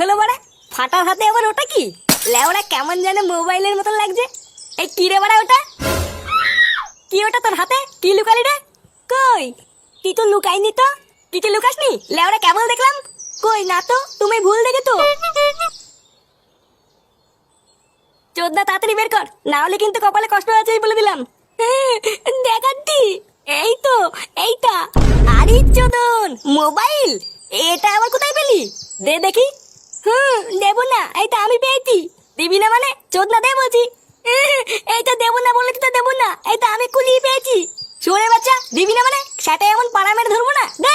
হলো বাড়া? ফাটার হাতে আবার ওটা কি? লেওড়া কেমন যেন মোবাইলের মতন লাগছে। এই কি রে বাড়া ওটা? কি ওটা তোর হাতে? কি লুকালি রে? কই? তুই তো লুকাইনি তো? তুই কি লুকাসনি? লেওড়া কেমন দেখলাম। কই না তো, তুমি ভুল দেখে তো চোদ্দা, তাড়াতাড়ি বের কর। না হলে কিন্তু কপালে কষ্ট আছে বলে দিলাম। দেখাচ্ছি। এই তো, এইটা। আরে চোদন মোবাইল। এটা আবার কোথায় পেলি? দে দেখি। হুম দেবো না এইটা আমি পেয়েছি। দিবি না মানে? চোদ না দে বলছি। এইটা দেবো না বলে তো দেবো না এইটা আমি কুলিয়ে পেয়েছি। সরে বাচ্চা দিবি না মানে? সেটা এমন পাড়া মেরে ধরবো না দে।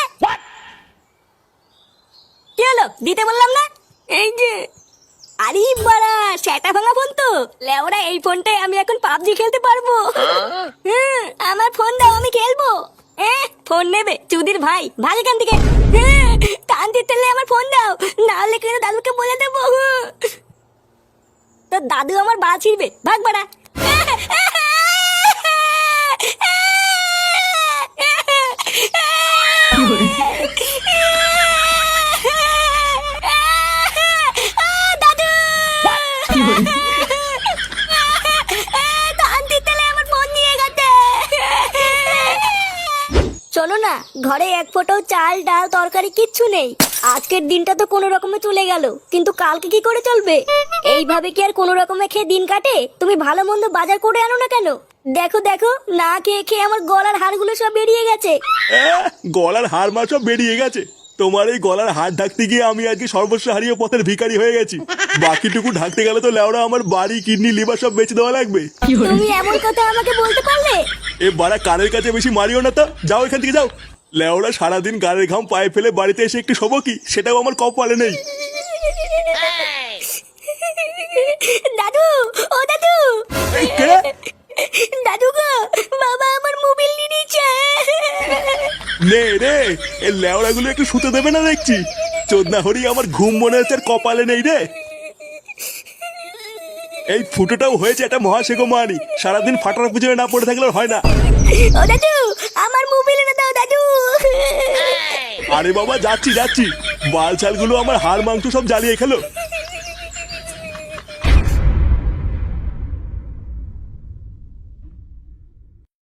কি হলো দিতে বললাম না? এই যে আরে বাড়া সেটা ভাঙা ফোন তো। লেওরা এই ফোনটাই আমি এখন পাবজি খেলতে পারব। হুম, আমার ফোন দাও আমি খেলব। ফোন নেবে। চুদির ভাই ভাগ এখান থেকে। হ্যাঁ, কান দিতে আমার ফোন দাও। না হলে কিন্তু দাদুকে বলে দেবো। তো দাদু আমার বাড়া ছিড়বে। ভাগ বাড়া দাদু কান দিতে হলে আমার ফোন নিয়ে গেছে শোনো না ঘরে এক ফোঁটো চাল ডাল তরকারি কিচ্ছু নেই। আজকের দিনটা তো কোনো রকমে চলে গেল কিন্তু কালকে কি করে চলবে? এইভাবে কি আর কোনো রকমে খেয়ে দিন কাটে? তুমি ভালো মন্দ বাজার করে আনো না কেন? দেখো দেখো না খেয়ে খেয়ে আমার গলার হাড়গুলো সব বেরিয়ে গেছে। আহ, গলার হাড় মার সব বেরিয়ে গেছে। তোমার এই গলার হাড় ঢাকতে গিয়ে আমি আজকে সর্বস্ব হারিয়ে পথের ভিখারি হয়ে গেছি। বাকিটুকু ঢাকতে গেলে তো লেওড়া আমার বাড়ি কিডনি লিভার সব বেঁচে দেওয়া লাগবে। তুমি এমন কথা আমাকে বলতে পারলে? এ বাড়া কানের কাছে বেশি মারিও না তো। যাও এখান থেকে যাও। লেওড়া সারাদিন গানের ঘাম পায়ে ফেলে বাড়িতে এসে একটু শোবো কি? সেটাও আমার কপালে নেই। দাদু ও দাদু। কে? দাদু গো বাবা আমার মোবাইল নিয়ে নিচ্ছে নে রে এই লেওড়া গুলো একটু শুতে দেবে না দেখছি। চোদনা হরি আমার ঘুম মনে হচ্ছে আর কপালে নেই রে। এই ফুটোটাও হয়েছে একটা মহাশেখ মানি সারাদিন ফাটার পুজোয় না পড়ে থাকলে হয় না। ও দাদু আমার মোবাইল না দাও দাদু। আরে বাবা যাচ্ছি যাচ্ছি। বাল ছালগুলো আমার হাড় মাংস সব জ্বালিয়ে খেলো।